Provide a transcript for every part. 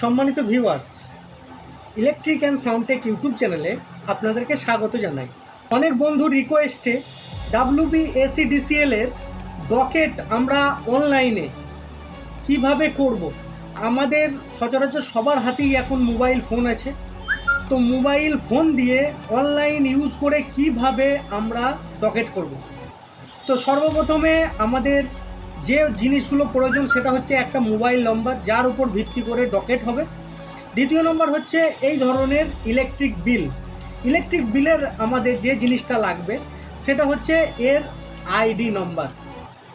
সম্মানিত viewers electric and sound tech YouTube চ্যানেলে আপনাদেরকে স্বাগত জানাই। অনেক বন্ধু রিকোয়েস্টে ডাব্লিউবি এসিডিসিএল এর ডকেট আমরা অনলাইনে কীভাবে করব? আমাদের সচরাচর সবার হাতেই এখন মোবাইল ফোন আছে। তো মোবাইল ফোন দিয়ে অনলাইন ইউজ করে কীভাবে আমরা ডকেট করব? তো সর্বপ্রথমে আমাদের যে জিনিসগুলো প্রয়োজন সেটা হচ্ছে একটা মোবাইল নম্বর, যার উপর ভিত্তি করে ডকেট হবে। দ্বিতীয় নম্বর হচ্ছে এই ধরনের ইলেকট্রিক বিল। ইলেকট্রিক বিলের আমাদের যে জিনিসটা লাগবে, সেটা হচ্ছে এর আইডি নম্বর।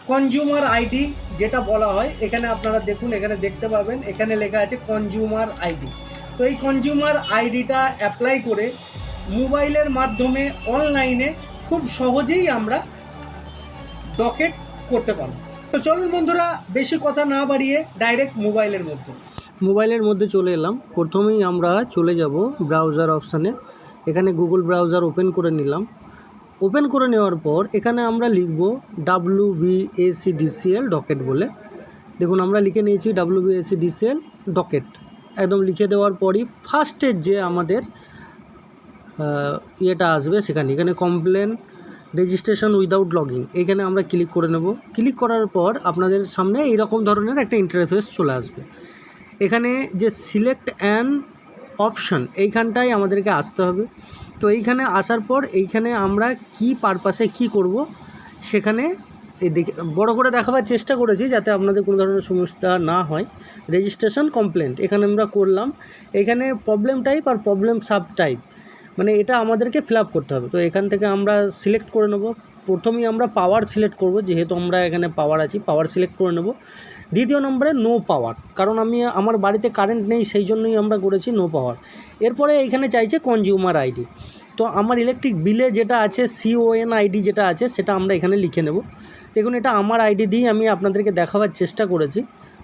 কনজিউমার আইডি যেটা বলা হয়, এখানে আপনারা দেখুন, এখানে দেখতে পাবেন, এখানে লেখা আছে কনজিউমার আইডি। তো এই কনজিউমার আইডিটা অ্যাপ্লাই করে মোবাইলের মাধ্যমে অনলাইনে খুব সহজেই আমরা ডকেট করতে পারব। তো চলুন বন্ধুরা, বেশি কথা না বাড়িয়ে ডাইরেক্ট মোবাইলের মধ্যে। মোবাইলের মধ্যে চলে এলাম। প্রথমেই আমরা চলে যাব ব্রাউজার অপশানে এখানে গুগল ব্রাউজার ওপেন করে নিলাম। ওপেন করে নেওয়ার পর এখানে আমরা লিখব ডাব্লু বিএসি ডিসিএল ডকেট বলে। দেখুন, আমরা লিখে নিয়েছি ডাব্লু বিএসি ডিসিএল ডকেট একদম লিখে দেওয়ার পরই ফার্স্টের যে আমাদের ইয়েটা আসবে সেখানে। এখানে কমপ্লেন রেজিস্ট্রেশন উইদাউট লগিং এখানে আমরা ক্লিক করে নেব। ক্লিক করার পর আপনাদের সামনে এইরকম ধরনের একটা ইন্টারফেস চলে আসবে। এখানে যে সিলেক্ট অ্যান অপশান এইখানটায় আমাদেরকে আসতে হবে। তো এইখানে আসার পর এইখানে আমরা কি পারপাসে কি করব, সেখানে দেখে বড় করে দেখাবার চেষ্টা করেছি যাতে আপনাদের কোনো ধরনের সমস্যা না হয়। রেজিস্ট্রেশন কমপ্লেন্ট এখানে আমরা করলাম। এখানে প্রবলেম টাইপ আর প্রবলেম সাব টাইপ মানে এটা আমাদেরকে ফিল করতে হবে। তো এখান থেকে আমরা সিলেক্ট করে নেব। প্রথমেই আমরা পাওয়ার সিলেক্ট করব, যেহেতু আমরা এখানে পাওয়ার আছি পাওয়ার সিলেক্ট করে নেব। দ্বিতীয় নম্বরে নো পাওয়ার কারণ আমি, আমার বাড়িতে কারেন্ট নেই, সেই জন্যই আমরা করেছি নো পাওয়ার এরপরে এইখানে চাইছে কনজিউমার আইডি তো আমার ইলেকট্রিক বিলে যেটা আছে সিওএন আইডি যেটা আছে, সেটা আমরা এখানে লিখে নেব। দেখুন, এটা আমার আইডি দিয়ে আমি আপনাদেরকে দেখাবার চেষ্টা করেছি।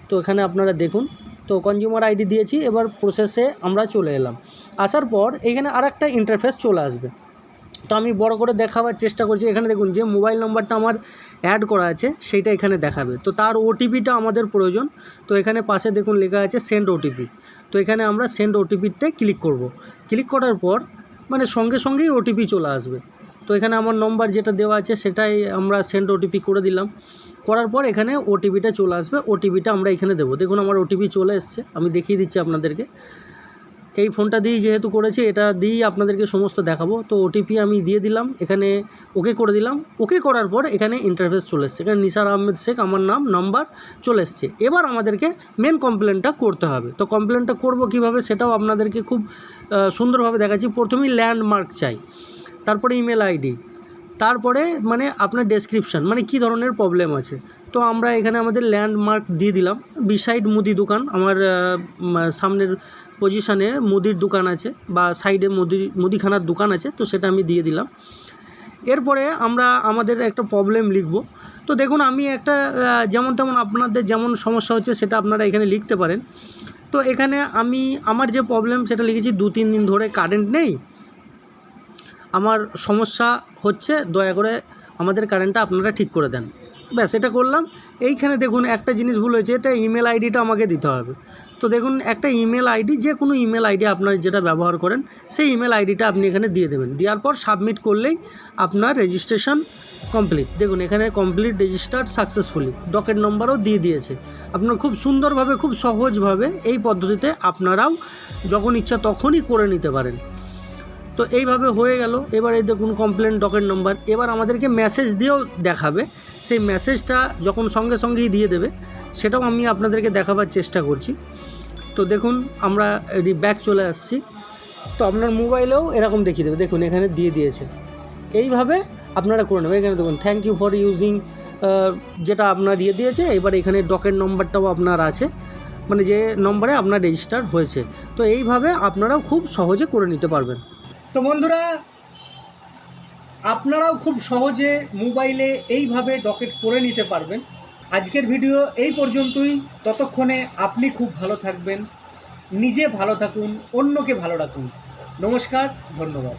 তো এখানে আপনারা দেখুন তো কনজিউমার আইডি দিয়েছি, এবার প্রসেসে আমরা চলে এলাম। আসার পর এখানে আর একটা ইন্টারফেস চলে আসবে। তো আমি বড় করে দেখাবার চেষ্টা করছি। এখানে দেখুন, যে মোবাইল নম্বরটা আমার অ্যাড করা আছে, সেইটা এখানে দেখাবে। তো তার ওটিপিটা আমাদের প্রয়োজন। তো এখানে পাশে দেখুন লেখা আছে সেন্ড ওটিপি তো এখানে আমরা সেন্ড ওটিপিতে ক্লিক করব। ক্লিক করার পর মানে সঙ্গে সঙ্গেই ওটিপি চলে আসবে। তো এখানে আমার নম্বর যেটা দেওয়া আছে সেটাই আমরা সেন্ড ওটিপি করে দিলাম। করার পর এখানে ওটিপিটা চলে আসবে। ওটিপিটা আমরা এখানে দেবো। দেখুন আমার ওটিপি চলে এসছে। আমি দেখিয়ে দিচ্ছি আপনাদেরকে। এই ফোনটা দিয়েই যেহেতু করেছি, এটা দিয়েই আপনাদেরকে সমস্ত দেখাবো। তো ওটিপি আমি দিয়ে দিলাম। এখানে ওকে করে দিলাম। ওকে করার পর এখানে ইন্টারফেস চলে এসছে। এখানে নিসার আহমেদ শেখ, আমার নাম নাম্বার চলে এসছে। এবার আমাদেরকে মেন কমপ্লেনটা করতে হবে। তো কমপ্লেনটা করব কীভাবে সেটাও আপনাদেরকে খুব সুন্দরভাবে দেখাচ্ছি। প্রথমেই ল্যান্ডমার্ক চাই। তারপরে ইমেল আইডি তারপরে মানে আপনার ডেসক্রিপশান মানে কি ধরনের প্রবলেম আছে। তো আমরা এখানে আমাদের ল্যান্ডমার্ক দিয়ে দিলাম বিসাইড মুদি দোকান, আমার সামনের পজিশানে মুদির দোকান আছে, বা সাইডে মুদি, মুদিখানার দোকান আছে, তো সেটা আমি দিয়ে দিলাম। এরপরে আমরা আমাদের একটা প্রবলেম লিখব। তো দেখুন, আমি একটা যেমন তেমন আপনাদের যেমন সমস্যা হচ্ছে, সেটা আপনারা এখানে লিখতে পারেন। তো এখানে আমি, আমার যে প্রবলেম সেটা লিখেছি দু, তিন দিন ধরে কারেন্ট নেই। আমার সমস্যা হচ্ছে, দয়া করে আমাদের কারেন্টটা আপনারা ঠিক করে দেন। ব্যাস, এটা করলাম। এইখানে দেখুন, একটা জিনিস ভুল হয়েছে, এটা ইমেল আইডিটা আমাকে দিতে হবে। তো দেখুন, একটা ইমেল আইডি যে কোনো ইমেল আইডি আপনার যেটা ব্যবহার করেন, সেই ইমেল আইডিটা আপনি এখানে দিয়ে দেবেন। দেওয়ার পর সাবমিট করলেই আপনার রেজিস্ট্রেশন কমপ্লিট দেখুন, এখানে কমপ্লিট রেজিস্টার্ড সাকসেসফুলি ডকেট নম্বরও দিয়ে দিয়েছে। আপনার খুব সুন্দরভাবে, খুব সহজভাবে এই পদ্ধতিতে আপনারাও যখন ইচ্ছা তখনই করে নিতে পারেন। তো এইভাবে হয়ে গেল। এবার এই দেখুন কমপ্লেন ডকেট নম্বর এবার আমাদেরকে মেসেজ দিয়েও দেখাবে। সেই মেসেজটা যখন সঙ্গে সঙ্গেই দিয়ে দেবে, সেটাও আমি আপনাদেরকে দেখাবার চেষ্টা করছি। তো দেখুন, আমরা ব্যাক চলে আসছি। তো আপনার মোবাইলেও এরকম দেখিয়ে দেবে। দেখুন, এখানে দিয়ে দিয়েছে। এইভাবে আপনারা করে নেবেন। এখানে দেখুন থ্যাংক ইউ ফর ইউজিং যেটা আপনার ইয়ে দিয়েছে, এবার এখানে ডকেট নম্বরটাও আপনার আছে। মানে যে নম্বরে আপনার রেজিস্টার হয়েছে। তো এইভাবে আপনারাও খুব সহজে করে নিতে পারবেন। তো বন্ধুরা, আপনারাও খুব সহজে মোবাইলে এইভাবে ডকেট করে নিতে পারবেন। আজকের ভিডিও এই পর্যন্তই। ততক্ষণে আপনি খুব ভালো থাকবেন, নিজে ভালো থাকুন, অন্যকে ভালো রাখুন। নমস্কার, ধন্যবাদ।